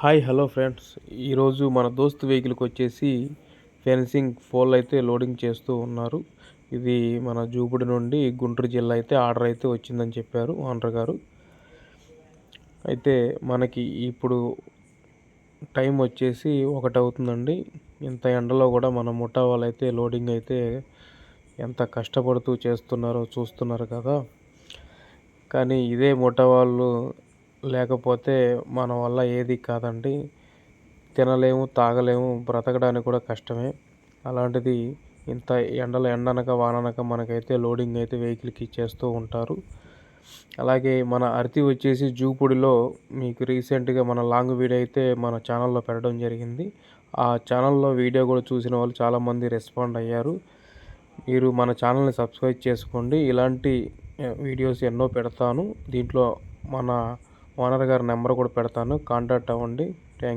Hi hello friends. ఈరోజు మన దోస్త్ వెహికల్కి వచ్చేసి ఫెన్సింగ్ ఫోల్ అయితే లోడింగ్ చేస్తూ ఉన్నారు. ఇది మన జూపుడి నుండి గుంటూరు జిల్లా అయితే ఆర్డర్ అయితే వచ్చిందని చెప్పారు ఓనర్ గారు. అయితే మనకి ఇప్పుడు టైం వచ్చేసి ఒకటి అవుతుందండి. ఇంత ఎండలో కూడా మన ముఠా వాళ్ళు అయితే లోడింగ్ అయితే ఎంత కష్టపడుతూ చేస్తున్నారో చూస్తున్నారు కదా. కానీ ఇదే ముఠా వాళ్ళు లేకపోతే మన వల్ల ఏది కాదండి. తినలేము తాగలేము బ్రతకడానికి కూడా కష్టమే. అలాంటిది ఇంత ఎండల ఎండనక వాననక మనకైతే లోడింగ్ అయితే వెహికల్కి చేస్తూ ఉంటారు. అలాగే మన అరతి వచ్చేసి జూపుడిలో మీకు రీసెంట్గా మన లాంగ్ వీడియో అయితే మన ఛానల్లో పెట్టడం జరిగింది. ఆ ఛానల్లో వీడియో కూడా చూసిన వాళ్ళు చాలామంది రెస్పాండ్ అయ్యారు. మీరు మన ఛానల్ని సబ్స్క్రైబ్ చేసుకోండి. ఇలాంటి వీడియోస్ ఎన్నో పెడతాను. దీంట్లో మన ఓనర్ గారి నెంబర్ కూడా పెడతాను. కాంటాక్ట్ అవ్వండి. థ్యాంక్